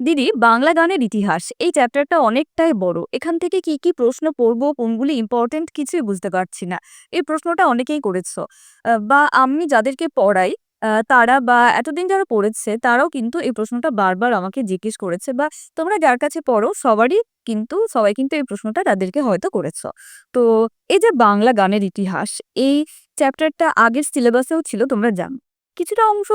দিদি, বাংলা গানের ইতিহাস, এই চ্যাপ্টারটা অনেকটাই বড়। এখান থেকে কি কি প্রশ্ন পড়ব, কোনগুলি ইম্পর্টেন্ট কিছুই বুঝতে পারছি না। এই প্রশ্নটা অনেকেই করেছ। বা আমি যাদেরকে পড়াই তারা বা এতদিন যারা পড়েছে, তারাও কিন্তু এই প্রশ্নটা বারবার আমাকে জিজ্ঞেস করেছে বা তোমরা যার কাছে পড়ো, সবারই কিন্তু, সবাই কিন্তু এই প্রশ্নটা তাদেরকে হয়তো করেছ। তো এই যে বাংলা গানের ইতিহাস, এই চ্যাপ্টারটা আগের সিলেবাসেও ছিল, তোমরা জানো। কিছুটা অংশ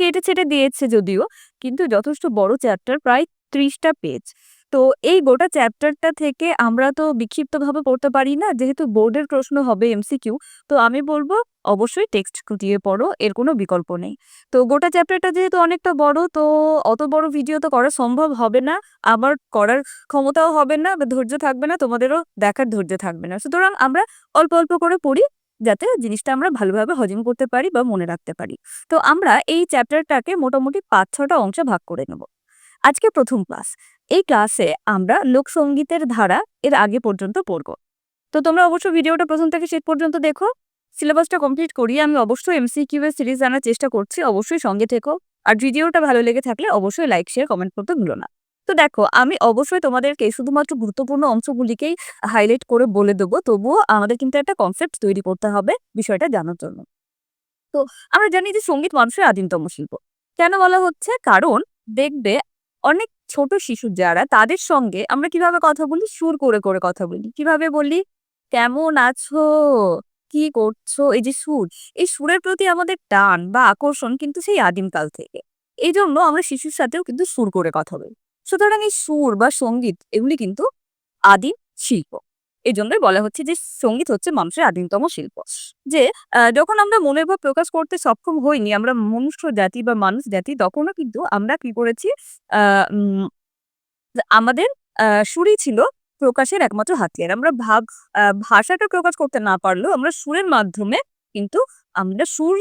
কেটে ছেটে দিয়েছে যদিও, কিন্তু যথেষ্ট বড় চ্যাপ্টার প্রায় ত্রিশটা পেজ তো এই গোটা চ্যাপ্টারটা থেকে আমরা তো বিক্ষিপ্তভাবে পড়তে পারি না, যেহেতু বোর্ডের প্রশ্ন হবে এমসিকিউ তো আমি বলব অবশ্যই টেক্সট খুঁটিয়ে পড়ো, এর কোনো বিকল্প নেই। তো গোটা চ্যাপ্টারটা যেহেতু অনেকটা বড়, তো অত বড় ভিডিও তো করা সম্ভব হবে না, আবার করার ক্ষমতাও হবে না বা ধৈর্য থাকবে না, তোমাদেরও দেখার ধৈর্য থাকবে না। সুতরাং আমরা অল্প অল্প করে পড়ি যাতে জিনিসটা আমরা ভালোভাবে হজম করতে পারি বা মনে রাখতে পারি। তো আমরা এই চ্যাপ্টারটাকে মোটামুটি পাঁচ, ছটা অংশে ভাগ করে নেব। আজকে প্রথম ক্লাস। এই ক্লাসে আমরা লোকসঙ্গীতের ধারা এর আগে পর্যন্ত পড়ব। তো তোমরা অবশ্যই ভিডিওটা প্রথম থেকে শেষ পর্যন্ত দেখো। সিলেবাসটা কমপ্লিট করিয়ে আমি অবশ্যই এমসিকিউ এর সিরিজ আনার চেষ্টা করছি। অবশ্যই সঙ্গে থেকো। আর ভিডিওটা ভালো লেগে থাকলে অবশ্যই লাইক, শেয়ার, কমেন্ট করতে ভুলো না। তো দেখো, আমি অবশ্যই তোমাদেরকে শুধুমাত্র গুরুত্বপূর্ণ অংশগুলিকেই হাইলাইট করে বলে দেবো। তবুও আমাদের কিন্তু একটা কনসেপ্ট তৈরি করতে হবে বিষয়টা জানার জন্য। তো আমরা জানি যে সংগীত মানুষের আদিমতম শিল্প। কেন বলা হচ্ছে? কারণ দেখবে অনেক ছোট শিশু যারা, তাদের সঙ্গে আমরা কীভাবে কথা বলি? সুর করে করে কথা বলি। কীভাবে বলি? কেমন আছো? কি করছ? এই যে সুর, এই সুরের প্রতি আমাদের টান বা আকর্ষণ কিন্তু সেই আদিমকাল থেকে। এই জন্য আমরা শিশুর সাথেও কিন্তু সুর করে কথা বলি। সুতরাং এই সুর বা সংগীত এগুলি কিন্তু আদিম শিল্প। এই জন্যই বলা হচ্ছে যে সংগীত হচ্ছে মানুষের আদিমতম শিল্প। যে যখন আমরা মনের ভাব প্রকাশ করতে সক্ষম হইনি, আমরা মনুষ্য জাতি বা মানুষ জাতি, তখনও কিন্তু আমরা কি করেছি আমাদের সুরই ছিল প্রকাশের একমাত্র হাতিয়ার। আমরা ভাব ভাষাটা প্রকাশ করতে না পারলেও আমরা সুরের মাধ্যমে কিন্তু আমরা সুর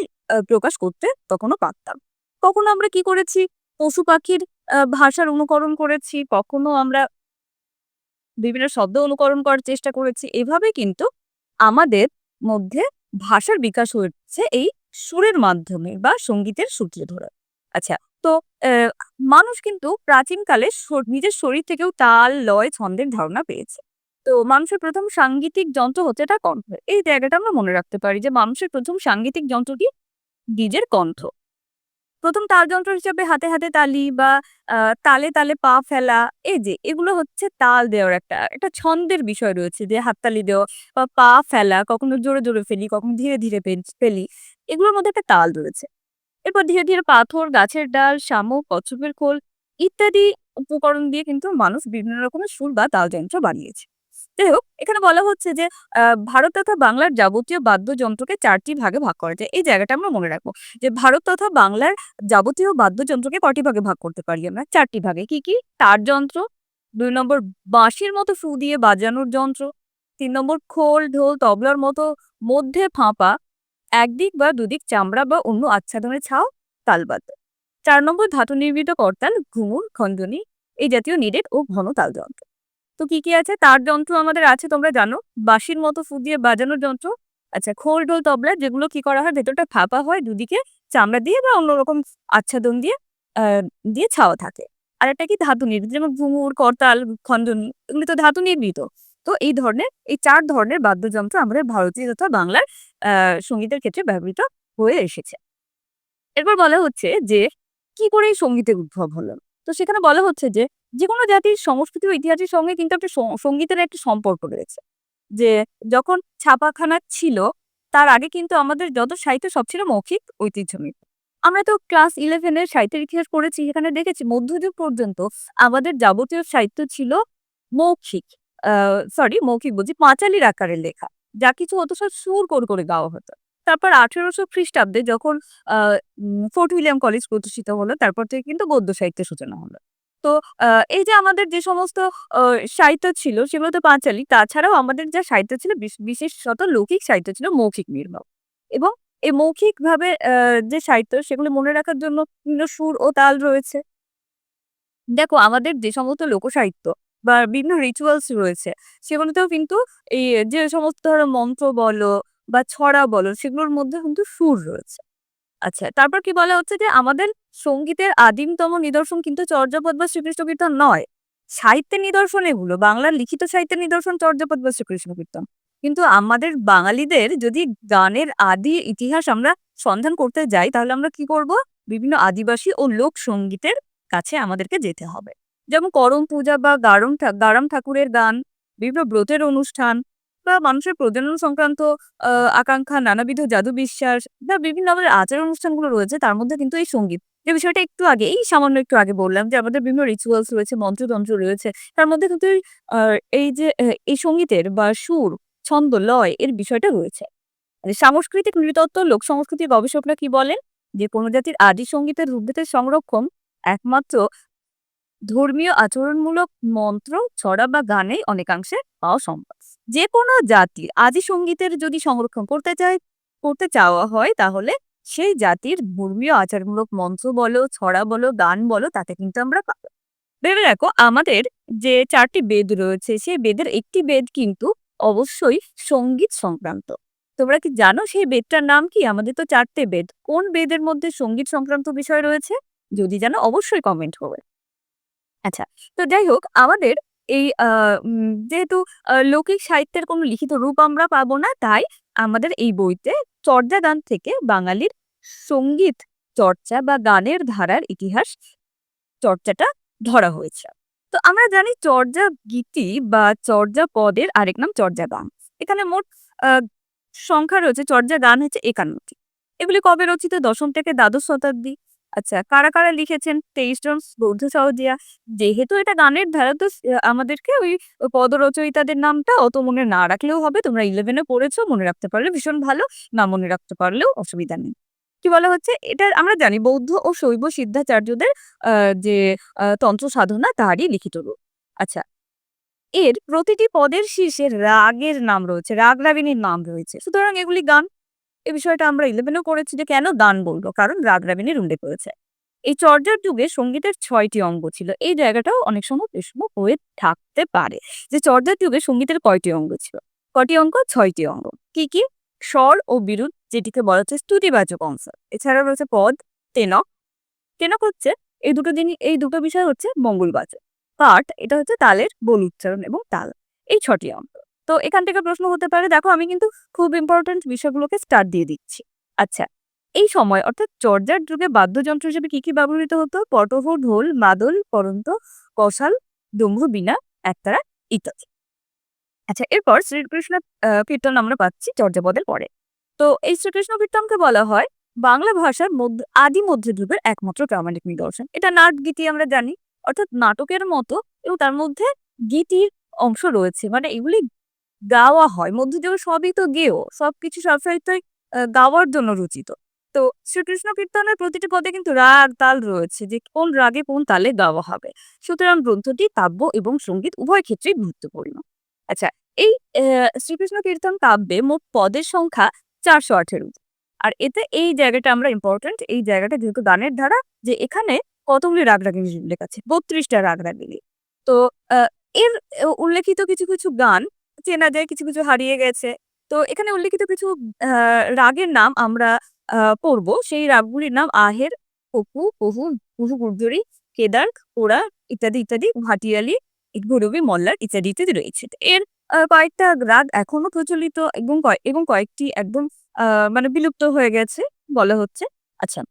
প্রকাশ করতে তখনও পারতাম। কখনো আমরা কি করেছি, পশু পাখির ভাষার অনুকরণ করেছি, কখনো আমরা বিভিন্ন শব্দ অনুকরণ করার চেষ্টা করেছি, এভাবে কিন্তু আমাদের মধ্যে ভাষার বিকাশ হয়েছে এই সুরের মাধ্যমে বা সঙ্গীতের সূত্রে ধরে। আচ্ছা তো মানুষ কিন্তু প্রাচীনকালে নিজের শরীর থেকেও তাল, লয়, ছন্দের ধারণা পেয়েছে। তো মানুষের প্রথম সাংগীতিক যন্ত্র হচ্ছে এটা কণ্ঠ। এই জায়গাটা আমরা মনে রাখতে পারি যে মানুষের প্রথম সাংগীতিক যন্ত্রটি নিজের কণ্ঠ। প্রথম তাল যন্ত্র হিসেবে হাতে হাতে তালি বা তালে তালে পা ফেলা, এই যে, এগুলো হচ্ছে তাল দেওয়ার একটা একটা ছন্দের বিষয় রয়েছে যে, হাততালি দেওয়া বা পা ফেলা, কখনো জোরে জোরে ফেলি, কখনো ধীরে ধীরে ফেলি এগুলোর মধ্যে একটা তাল রয়েছে। এরপর ধীরে ধীরে পাথর, গাছের ডাল, শামুক, কচ্ছপের খোল ইত্যাদি উপকরণ দিয়ে কিন্তু মানুষ বিভিন্ন রকমের সুর বা তাল যন্ত্র বানিয়েছে। যাই হোক, এখানে বলা হচ্ছে যে ভারত তথা বাংলার যাবতীয় বাদ্যযন্ত্রকে চারটি ভাগে ভাগ করা যায়। এই জায়গাটা আমরা মনে রাখব যে, ভারত তথা বাংলার যাবতীয় বাদ্যযন্ত্রকে কটি ভাগে ভাগ করতে পারি আমরা? চারটি ভাগে। কি কি? তার যন্ত্র, দুই নম্বর বাঁশির মতো ফু দিয়ে বাজানোর যন্ত্র, তিন নম্বর খোল, ঢোল, তবলার মতো মধ্যে ফাঁপা, একদিক বা দুদিক চামড়া বা অন্য আচ্ছাদনের ছাও তালবাদ্য চার নম্বর ধাতু নির্মিত করতাল, ঘুঙুর খন্দনি এই জাতীয় নিরেট ও ঘন তাল যন্ত্র তো কি কি আছে? তার যন্ত্র আমাদের আছে, তোমরা জানো। বাঁশির মতো ফু দিয়ে বাজানোর যন্ত্র। আচ্ছা খোল ঢোল তবলা, যেগুলো কি করা হয়? ভেতরটা ফাঁপা হয়, দুদিকে চামড়া দিয়ে বা অন্যরকম আচ্ছাদন দিয়ে দিয়ে ছাওয়া থাকে। আর একটা কি? ধাতু নির্মিত যেমন ঘুঙুর, করতাল, খন্দনি, এগুলি তো ধাতু নির্মিত তো এই ধরনের, এই চার ধরনের বাদ্যযন্ত্র আমাদের ভারতীয় তথা বাংলার সঙ্গীতের ক্ষেত্রে ব্যবহৃত হয়ে এসেছে। এরপর বলা হচ্ছে যে, কি করে এই সঙ্গীতের উদ্ভব হলো? তো সেখানে বলা হচ্ছে যে যে কোনো জাতির সংস্কৃতি ও ইতিহাসের সঙ্গে কিন্তু একটা সঙ্গীতের একটা সম্পর্ক রয়েছে। যে যখন ছাপাখানা ছিল, তার আগে কিন্তু আমাদের যত সাহিত্য সব ছিল মৌখিক ঐতিহ্যময় আমরা তো ক্লাস ইলেভেনের সাহিত্যের ইতিহাস পড়েছি এখানে দেখেছি মধ্যযুগ পর্যন্ত আমাদের যাবতীয় সাহিত্য ছিল মৌখিক সরি মৌখিক বলছি পাঁচালির আকারে লেখা। যা কিছু হতো সব সুর করে করে গাওয়া হতো। তারপর আঠেরোশো খ্রিস্টাব্দে যখন ফোর্ট উইলিয়াম কলেজ প্রতিষ্ঠিত হলো, তারপর থেকে কিন্তু গদ্য সাহিত্যের সূচনা হলো। তো এই যে আমাদের যে সমস্ত সাহিত্য ছিল সেগুলো তো পাঁচালী। তাছাড়াও আমাদের যা সাহিত্য ছিল বিশ- বিশেষত লৌকিক সাহিত্য ছিল মৌখিক নির্ভর। এবং এই মৌখিক ভাবে যে সাহিত্য সেগুলো মনে রাখার জন্য বিভিন্ন সুর ও তাল রয়েছে। দেখো, আমাদের যে সমস্ত লোকসাহিত্য বা বিভিন্ন রিচুয়ালস রয়েছে, সেগুলোতেও কিন্তু এই যে সমস্ত ধরো মন্ত্র বলো বা ছড়া বলো, সেগুলোর মধ্যে কিন্তু সুর রয়েছে। আচ্ছা তারপর কি বলা হচ্ছে যে আমাদের সঙ্গীতের আদিমতম নিদর্শন কিন্তু চর্যাপদ বা শ্রীকৃষ্ণ কীর্তন নয়। সাহিত্যের নিদর্শন এগুলো, বাংলার লিখিত সাহিত্যের নিদর্শন চর্যাপদ বা শ্রীকৃষ্ণ কীর্তন। কিন্তু আমাদের বাঙালিদের যদি গানের আদি ইতিহাস আমরা সন্ধান করতে যাই, তাহলে আমরা কি করব? বিভিন্ন আদিবাসী ও লোক সঙ্গীতের কাছে আমাদেরকে যেতে হবে। যেমন করম পূজা বা গারম গারাম ঠাকুরের গান, বিভিন্ন ব্রতের অনুষ্ঠান বা মানুষের প্রজনন সংক্রান্ত আকাঙ্ক্ষা, নানাবিধ জাদু বিশ্বাস বা বিভিন্ন আমাদের আচার অনুষ্ঠানগুলো রয়েছে, তার মধ্যে কিন্তু এই সংগীত যে বিষয়টা একটু আগে এই সামান্য একটু আগে বললাম যে আমাদের বিভিন্ন রিচুয়ালস রয়েছে মন্ত্রতন্ত্র রয়েছে তার মধ্যে কিন্তু এই, যে এই সঙ্গীতের বা সুর ছন্দ লয় এর বিষয়টা রয়েছে। মানে সাংস্কৃতিক নৃতত্ত্ব লোক সংস্কৃতির গবেষকরা কি বলেন? যে কোনো জাতির আদি সঙ্গীতের রূপভেদের সংরক্ষণ একমাত্র ধর্মীয় আচরণমূলক মন্ত্র ছড়া বা গানে অনেকাংশে পাওয়া সম্ভব। যে কোনো জাতির আদি সঙ্গীতের যদি সংরক্ষণ করতে চায় করতে চাওয়া হয় তাহলে সেই জাতির ধর্মীয় আচারমূলক মন্ত্র বলো, ছড়া বলো, গান বলো, তাতে কিন্তু আমরা পাবো। ভেবে দেখো, আমাদের যে চারটি বেদ রয়েছে সেই বেদের একটি বেদ কিন্তু অবশ্যই সংগীত সংক্রান্ত। তোমরা কি জানো সেই বেদটার নাম কি? আমাদের তো চারটে বেদ। কোন বেদের মধ্যে সংগীত সংক্রান্ত বিষয় রয়েছে? যদি জানো, অবশ্যই কমেন্ট করবে। আচ্ছা তো যাই হোক, আমাদের এই যেহেতু লৌকিক সাহিত্যের কোনো লিখিত রূপ আমরা পাবো না, তাই আমাদের এই বইতে চর্যা গান থেকে বাঙালির সংগীত চর্চা বা গানের ধারার ইতিহাস চর্চাটা ধরা হয়েছে। তো আমরা জানি চর্যা গীতি বা চর্যা পদের আরেক নাম চর্যা গান। এখানে মোট সংখ্যা রয়েছে, চর্যা গান হচ্ছে একান্নটি। এগুলি কবে রচিত? দশম থেকে দ্বাদশ শতাব্দী? আচ্ছা কারা কারা লিখেছেন? তেইশ জন বৌদ্ধ সহজিয়া যেহেতু এটা গানের ধারা, তো আমাদেরকে ওই পদরচয়িতাদের নামটা অত মনে না রাখলেও হবে। তোমরা ইলেভেনে পড়েছো, মনে রাখতে পারলে ভীষণ ভালো, না মনে রাখতে পারলেও অসুবিধা নেই। কি বলা হচ্ছে? এটা আমরা জানি বৌদ্ধ ও শৈব সিদ্ধাচার্যদের যে তন্ত্র সাধনা তারই লিখিত রূপ। আচ্ছা এর প্রতিটি পদের শীর্ষে রাগের নাম রয়েছে রাগ রাগিনীর নাম রয়েছে। সুতরাং এগুলি গান। এই বিষয়টা আমরা ইলেভেনও করেছি যে কেন দান বলব কারণ রাগ রাগিনীর উল্লেখ রয়েছে। এই চর্যার যুগে সঙ্গীতের ছয়টি অঙ্গ ছিল। এই জায়গাটাও অনেক সময় প্রশ্ন হয়ে থাকতে পারে। যে চর্যার যুগে সঙ্গীতের কয়টি অঙ্গ ছিল? কয়টি অঙ্গ? ছয়টি অঙ্গ। কি কি? স্বর ও বিরুদ্ধ যেটিকে বলা হচ্ছে স্তুতিবাচক অংশ। এছাড়া রয়েছে পদ, তেনক। তেনক হচ্ছে, এই দুটো জিনিস এই দুটো বিষয় হচ্ছে মঙ্গলবাচক। পাঠ, এটা হচ্ছে তালের বল উচ্চারণ এবং তাল। এই ছটি অঙ্ক তো এখান থেকে প্রশ্ন হতে পারে, দেখো, আমি কিন্তু খুব ইম্পর্টেন্ট বিষয়গুলোকে স্টার্ট দিয়ে দিচ্ছি। আচ্ছা এই সময় অর্থাৎ চর্যার যুগে বাদ্যযন্ত্র হিসেবে কি কি ব্যবহৃত হতো? পটহ ঢোল, মাদল করন্ত কষাল ডম্ভু বিনা একতারা ইত্যাদি। আচ্ছা এরপর শ্রীকৃষ্ণ কীর্তন আমরা পাচ্ছি চর্যাপদের পরে। তো এই শ্রীকৃষ্ণ কীর্তনকে বলা হয় বাংলা ভাষার মধ্য, আদি মধ্যযুগের একমাত্র প্রামাণিক নিদর্শন। এটা নাট গীতি আমরা জানি, অর্থাৎ নাটকের মতো এবং তার মধ্যে গীতির অংশ রয়েছে। মানে এগুলি গাওয়া হয়। মধ্যযুগে সবই তো গেও সবকিছু সব সাহিত্যই আহ, গাওয়ার জন্য রচিত। তো শ্রীকৃষ্ণ কীর্তনের প্রতিটি পদে কিন্তু রাগ তাল রয়েছে যে কোন রাগে কোন তালে গাওয়া হবে। সুতরাং গ্রন্থটি কাব্য এবং সংগীত উভয় ক্ষেত্রেই গুরুত্বপূর্ণ। আচ্ছা এই শ্রীকৃষ্ণ কীর্তন কাব্যে মোট পদের সংখ্যা চারশো আঠেরো আর এতে এই জায়গাটা আমরা ইম্পর্টেন্ট এই জায়গাটা যেহেতু গানের ধারা যে এখানে কতগুলি রাগ রাগিনী উল্লেখ আছে? বত্রিশটা রাগ রাগিনী তো এর উল্লেখিত কিছু কিছু গান চেনা যায় কিছু কিছু হারিয়ে গেছে। তো এখানে উল্লেখিত কিছু রাগের নাম আমরা আহ, পড়ব। সেই রাগগুলির নাম আহের পপু পহু পুহু গুর্জরি কেদার কোড়া ইত্যাদি ইত্যাদি ভাটিয়ালি গুরবি মল্লার ইত্যাদি ইত্যাদি রয়েছে। এর কয়েকটা রাগ এখনও প্রচলিত এবং এবং কয়েকটি একদম মানে বিলুপ্ত হয়ে গেছে বলা হচ্ছে। আচ্ছা।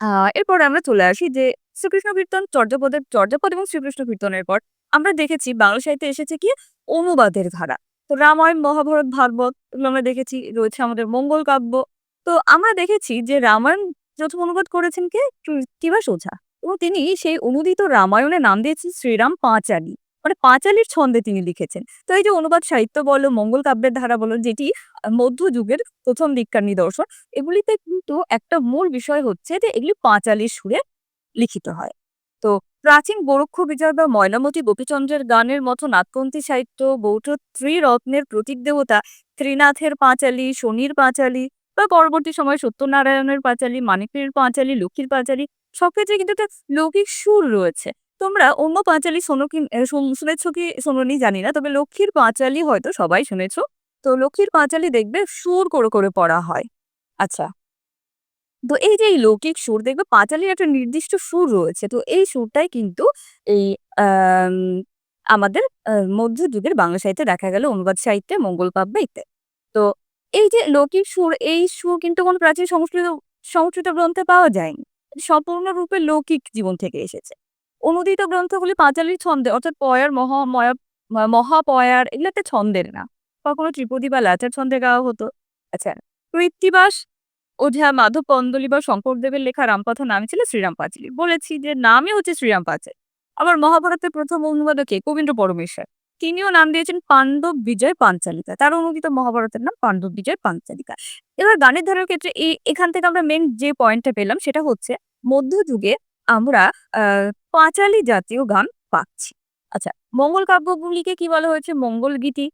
আহ এরপর আমরা চলে আসি যে শ্রীকৃষ্ণ কীর্তন চর্যাপদের চর্যাপদ এবং শ্রীকৃষ্ণ কীর্তনের পর। আমরা দেখেছি বাংলা সাহিত্যে এসেছে কি অনুবাদের ধারা। তো রামায়ণ, মহাভারত, ভাগবত এগুলো আমরা দেখেছি, রয়েছে আমাদের মঙ্গল কাব্য। তো আমরা দেখেছি যে রামায়ণ প্রথম অনুবাদ করেছেন কে? কৃত্তিবাস ওঝা এবং তিনি সেই অনুদিত রামায়ণের নাম দিয়েছেন শ্রীরাম পাঁচালী। মানে পাঁচালীর ছন্দে তিনি লিখেছেন। তো এই যে অনুবাদ সাহিত্য বলো, মঙ্গল কাব্যের ধারা বলো, যেটি মধ্যযুগের প্রথম দিককার নিদর্শন, এগুলিতে কিন্তু একটা মূল বিষয় হচ্ছে যে এগুলি পাঁচালির সুরে লিখিত হয়। তো প্রাচীন গোরক্ষ বিজয় বা ময়নামতি গোপীচন্দ্রের গানের মতো নাটপন্থী সাহিত্য, বৌদ্ধ ত্রিরত্নের প্রতীক দেবতা, ত্রিনাথের পাঁচালি, শনির পাঁচালি বা পরবর্তী সময়ে সত্যনারায়ণের পাঁচালি, মানিকের পাঁচালি, লক্ষ্মীর পাঁচালি সবক্ষেত্রে কিন্তু একটা লৌকিক সুর রয়েছে। তোমরা অন্য পাঁচালি শোনো কি শুন- শুনেছো কি, শোনোনি, জানি না, তবে লক্ষ্মীর পাঁচালি হয়তো সবাই শুনেছ। তো লক্ষ্মীর পাঁচালি দেখবে সুর করে করে পড়া হয়। আচ্ছা। তো এই যে এই লৌকিক সুর দেখবে পাঁচালীর একটা নির্দিষ্ট সুর রয়েছে। তো এই সুরটাই কিন্তু এই আমাদের মধ্যযুগের বাংলা সাহিত্যে দেখা গেল অনুবাদ সাহিত্যে, মঙ্গল কাব্যে ইত্যাদি। তো এই যে লৌকিক সুর, এই সুর কিন্তু কোনো প্রাচীন সংস্কৃত সংস্কৃত গ্রন্থে পাওয়া যায়নি। সম্পূর্ণরূপে লৌকিক জীবন থেকে এসেছে। অনূদিত গ্রন্থগুলি পাঁচালীর ছন্দে অর্থাৎ পয়ার, মহা, ময়া মহাপয়ার এগুলো একটা ছন্দের না। কখনো ত্রিপদী বা লাচার ছন্দে গাওয়া হতো। আচ্ছা, কৃত্তিবাস, ওঝা, মাধব কন্দলী বা শঙ্করদেবের লেখা রামকথা নামই ছিল শ্রীরাম পাঁচালী। বলেছি যে নামই হচ্ছে শ্রীরাম পাঁচালী। আবার মহাভারতের প্রথম অনুবাদক? কবীন্দ্র পরমেশ্বর। তিনিও নাম দিয়েছেন পাণ্ডব বিজয় পাঞ্চালিকা। তার অনুদিত মহাভারতের নাম পাণ্ডব বিজয় পাঞ্চালিকা। এবার গানের ধারার ক্ষেত্রে এই এখান থেকে আমরা মেন যে পয়েন্টটা পেলাম সেটা হচ্ছে মধ্যযুগে আমরা পাঁচালী জাতীয় গান পাচ্ছি। আচ্ছা, মঙ্গল কাব্যগুলিকে কি বলা হয়েছে? মঙ্গল গীতি।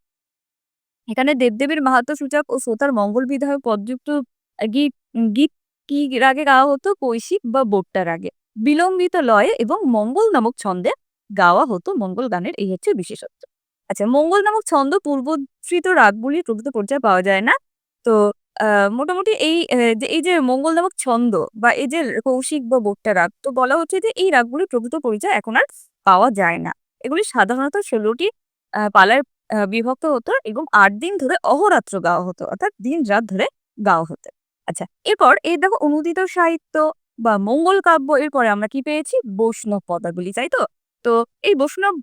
এখানে দেবদেবীর মাহাত্ম্য সূচক ও শ্রোতার মঙ্গল বিধায়ক পদযুক্ত গীত গীত কি রাগে গাওয়া হতো? কৈশিক বা বোট্টা রাগে। বিলম্বিত লয়ে এবং মঙ্গল নামক ছন্দে গাওয়া হতো মঙ্গল গানের এই হচ্ছে বিশেষত্ব। আচ্ছা, মঙ্গল নামক ছন্দ পূর্বধৃত রাগগুলির প্রকৃত পর্যায়ে পাওয়া যায় না। তো মোটামুটি এই যে এই যে মঙ্গল নামক ছন্দ বা এই যে কৌশিক বা বোট্টা রাগ তো বলা হচ্ছে যে এই রাগগুলির প্রকৃত পরিচয় এখন আর পাওয়া যায় না। এগুলি সাধারণত ১৬ টি আ পালায় বিভক্ত হতো এবং আট দিন ধরে অহোরাত্র গাওয়া হতো। অর্থাৎ দিন-রাত ধরে গাওয়া হতো। আচ্ছা, এরপর এই দেখো অনুদিত সাহিত্য বা মঙ্গল কাব্য এরপরে আমরা কি পেয়েছি? বৈষ্ণব পদাবলী, তাই তো? তো এই বৈষ্ণব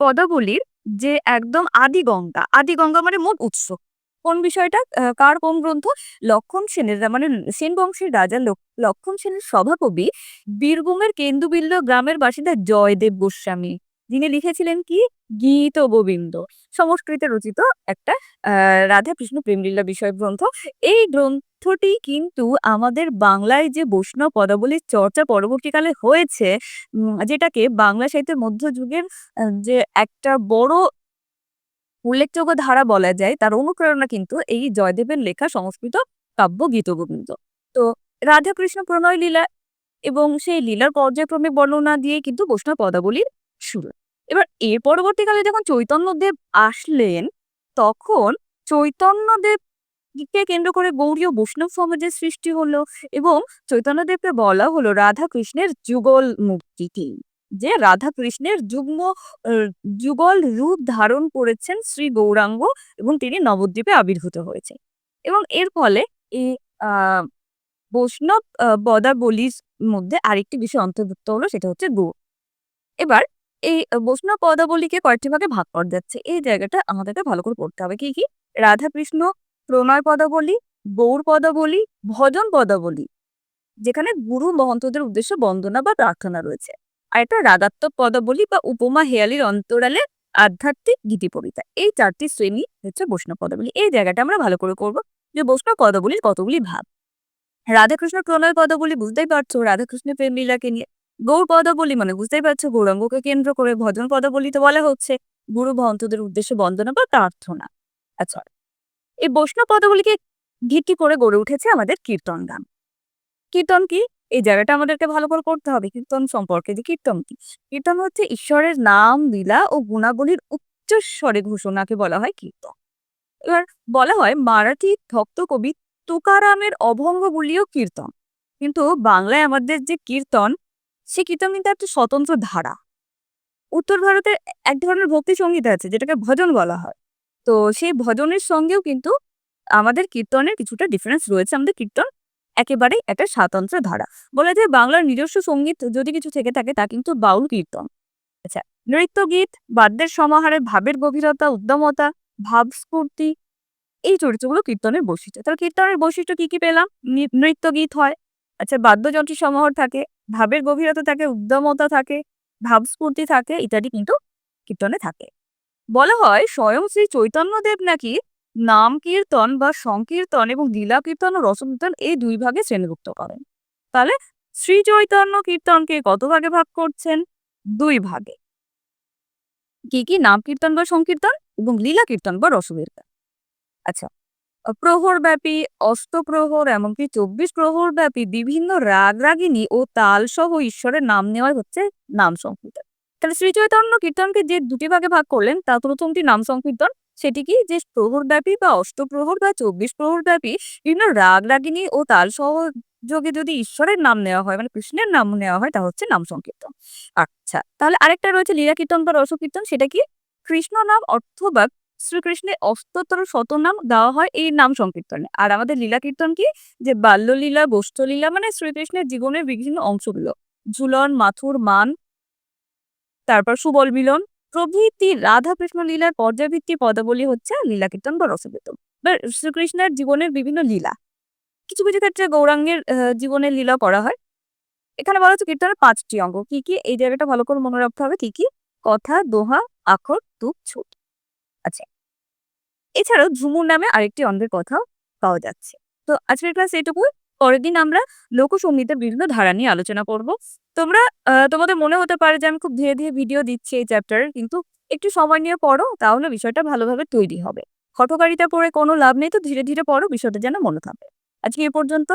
পদাবলীর যে একদম আদি গঙ্গা, আদি গঙ্গা মানে মোট উৎস। কোন বিষয়টা? কার কোন গ্রন্থ? লক্ষণ সেনের মানে সেন বংশের রাজা লক লক্ষণ সেনের সভাকবি বীরভূমের কেন্দুবিল্ল গ্রামের বাসিন্দা জয়দেব গোস্বামী। যিনি লিখেছিলেন কি? গীত গোবিন্দ। সংস্কৃতে রচিত একটা আ রাধা-কৃষ্ণ প্রেমলীলা বিষয় গ্রন্থ। এই গ্রন্থটি কিন্তু আমাদের বাংলায় যে বৈষ্ণব পদাবলীর চর্চা পরবর্তীকালে হয়েছে যেটাকে বাংলা সাহিত্যের মধ্যযুগের যে একটা বড় উল্লেখযোগ্য ধারা বলা যায়, তার অনুপ্রেরণা কিন্তু এই জয়দেবের লেখা সংস্কৃত কাব্য গীতগোবিন্দ। তো রাধা-কৃষ্ণ প্রণয় লীলা এবং সেই লীলার পর্যায়ক্রমে বর্ণনা দিয়েই কিন্তু বৈষ্ণব পদাবলীর শুরু। এবার এর পরবর্তীকালে যখন চৈতন্যদেব আসলেন, তখন চৈতন্যদেবকে কেন্দ্র করে গৌড়ীয় বৈষ্ণব সমাজের সৃষ্টি হলো এবং চৈতন্যদেবকে বলা হলো রাধা-কৃষ্ণের যুগল মূর্তি তিনি। যে রাধা-কৃষ্ণের যুগ্ম যুগল রূপ ধারণ করেছেন শ্রী গৌরাঙ্গ এবং তিনি নবদ্বীপে আবির্ভূত হয়েছেন। এবং এর ফলে এই আ, বৈষ্ণব পদাবলীর মধ্যে আরেকটি বিষয় অন্তর্ভুক্ত হলো, সেটা হচ্ছে গৌড়। এবার এই বৈষ্ণব পদাবলীকে কয়েকটি ভাগে ভাগ করা যাচ্ছে। এই জায়গাটা আমাদেরকে ভালো করে পড়তে হবে। কি, কি? রাধা-কৃষ্ণ প্রণয় পদাবলী, গৌড় পদাবলী, ভজন পদাবলী। যেখানে গুরু মহন্তদের উদ্দেশ্যে বন্দনা বা প্রার্থনা রয়েছে। আর এটা রাগাত্মক পদাবলী বা উপমা হেয়ালির অন্তরালে আধ্যাত্মিক গীতিকবিতা। এই চারটি শ্রেণি হচ্ছে বৈষ্ণব পদাবলী। এই জায়গাটা আমরা ভালো করে করব যে বৈষ্ণব পদাবলীর কতগুলি ভাব রাধাকৃষ্ণ প্রণয় পদাবলী বুঝতেই পারছ রাধাকৃষ্ণের প্রেমলীলাকে নিয়ে। গৌড় পদাবলী মানে বুঝতেই পারছ গৌরাঙ্গকে কেন্দ্র করে ভজন পদাবলীতে বলা হচ্ছে গুরু মহন্তদের উদ্দেশ্যে বন্দনা বা প্রার্থনা। আচ্ছা, এই বৈষ্ণব পদাবলীকে ভিত্তি করে গড়ে উঠেছে আমাদের কীর্তন গান। কীর্তন কি? এই জায়গাটা আমাদেরকে ভালো করে করতে হবে কীর্তন সম্পর্কে যে কীর্তন কি? কীর্তন হচ্ছে ঈশ্বরের নাম, লীলা ও গুণাবলীর উচ্চস্বরে ঘোষণাকে বলা হয় কীর্তন। এবার বলা হয় মারাঠি ভক্ত কবি তুকারামের অভঙ্গগুলিও কীর্তন। কিন্তু বাংলায় আমাদের যে কীর্তন, সে কীর্তন কিন্তু একটা স্বতন্ত্র ধারা। উত্তর ভারতের এক ধরনের ভক্তি সংগীত আছে যেটাকে ভজন বলা হয়। তো সেই ভজনের সঙ্গেও কিন্তু আমাদের কীর্তনের কিছুটা ডিফারেন্স রয়েছে। আমাদের কীর্তন একেবারেই একটা স্বাতন্ত্র ধারা। বলা যায় বাংলার নিজস্ব সংগীত যদি কিছু থেকে থাকে তা কিন্তু বাউল কীর্তন। আচ্ছা, নৃত্যগীত, বাদ্যের সমাহারে ভাবের গভীরতা, উদ্দামতা, ভাবস্ফূর্তি এই চরিত্রগুলো কীর্তনের বৈশিষ্ট্য। তাহলে কীর্তনের বৈশিষ্ট্য কি, কি পেলাম? নি নৃত্যগীত হয়। আচ্ছা, বাদ্যযন্ত্রের সমাহার থাকে, ভাবের গভীরতা থাকে, উদ্দামতা থাকে, ভাবস্ফূর্তি থাকে ইত্যাদি কিন্তু কীর্তনে থাকে। বলা হয় স্বয়ং শ্রী চৈতন্যদেব নাকি নাম কীর্তন বা সংকীর্তন এবং লীলা কীর্তন ও রসকীর্তন এই দুই ভাগে শ্রেণীভুক্ত করেন। তাহলে শ্রী চৈতন্য কীর্তনকে কত ভাগে ভাগ করছেন? দুই ভাগে। কি, কি? নাম কীর্তন বা সংকীর্তন এবং লীলা কীর্তন বা রসকীর্তন। আচ্ছা, প্রহরব্যাপী, অষ্টপ্রহর এমনকি ২৪ প্রহরব্যাপী বিভিন্ন রাগ-রাগিণী ও তালসহ ঈশ্বরের নাম নেওয়াই হচ্ছে নাম সংকীর্তন। তাহলে শ্রী চৈতন্য কীর্তনকে যে দুটি ভাগে ভাগ করলেন তার প্রথমটি নাম সংকীর্তন। সেটি কি? যে প্রহরব্যাপী বা অষ্টপ্রহর বা ২৪ প্রহরব্যাপী বিভিন্ন রাগ-রাগিণী ও তালসহ যোগে যদি ঈশ্বরের নাম নেওয়া হয় মানে কৃষ্ণের নাম নেওয়া হয় তা হচ্ছে নাম সংকীর্তন আচ্ছা তাহলে আরেকটা রয়েছে লীলা কীর্তন বা রসকীর্তন সেটা কি কৃষ্ণ নাম অর্থবা শ্রীকৃষ্ণের অস্ততর শতনাম দেওয়া হয় এই নাম সংকীর্তনে। আর আমাদের লীলা কীর্তন কি? যে বাল্যলীলা গোষ্ঠলীলা মানে শ্রীকৃষ্ণের জীবনের বিভিন্ন অংশগুলো। ঝুলন, মাথুর, মান, তারপর সুবল মিলন, প্রভৃতি রাধা কৃষ্ণ লীলার পর্যায়ভিত্তিক পদাবলী হচ্ছে লীলা কীর্তন বা রসকীর্তন বা শ্রীকৃষ্ণের জীবনের বিভিন্ন লীলা। কিছু কিছু ক্ষেত্রে গৌরাঙ্গের জীবনের লীলা করা হয়। এখানে বলা হচ্ছে কীর্তনের পাঁচটি অঙ্গ। কি কি? এই জায়গাটা ভালো করে মনে রাখতে হবে। কি কি? কথা, দোহা, আখর তুক ছুট। আচ্ছা এছাড়াও ঝুমুর নামে আরেকটি অন্ধের কথাও পাওয়া যাচ্ছে। তো আজকের ক্লাস এইটুকু পরের দিন আমরা লোকসঙ্গীতের বিভিন্ন ধারা নিয়ে আলোচনা করব। তোমরা তোমাদের মনে হতে পারে যে আমি খুব ধীরে ধীরে ভিডিও দিচ্ছি এই চ্যাপ্টারের কিন্তু একটু সময় নিয়ে পড়ো, তাহলে বিষয়টা ভালোভাবে তৈরি হবে। হঠকারিতা পড়ে কোনো লাভ নেই, তো ধীরে ধীরে পড়ো, বিষয়টা যেন মনে থাকে। আজকে এ পর্যন্ত